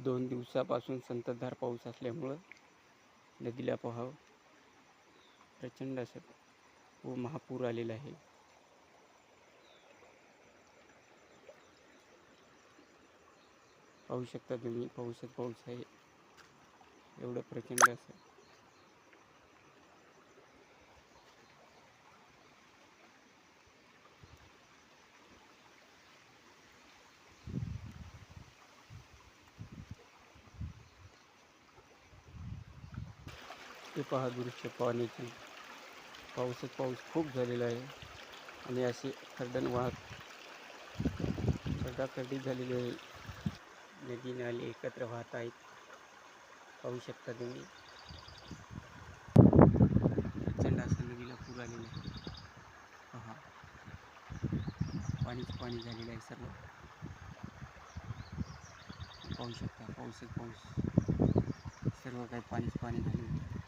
दोन दिवसापासून संततधार पाऊस असल्यामुळं नदीला पाहाव. प्रचंड असं व महापूर आलेला आहे. पाहू शकता तुम्ही पाऊसच पाऊस आहे. एवढं प्रचंड असं. ते पहा दृश्य पाण्याची पाऊसच पाऊस खूप झालेला आहे. आणि असे खड्डण वाहत खड्डाखड्डी झालेली आहे नदी नाले एकत्र वाहत आहेत. पाहू शकता तुम्ही. प्रचंड असं नदीला पूर आलेला आहे. पहा. पाणीच पाणी झालेलं सर्व. पाहू शकता पाऊसच पाऊस. सर्व पाणी झालेलं आहे.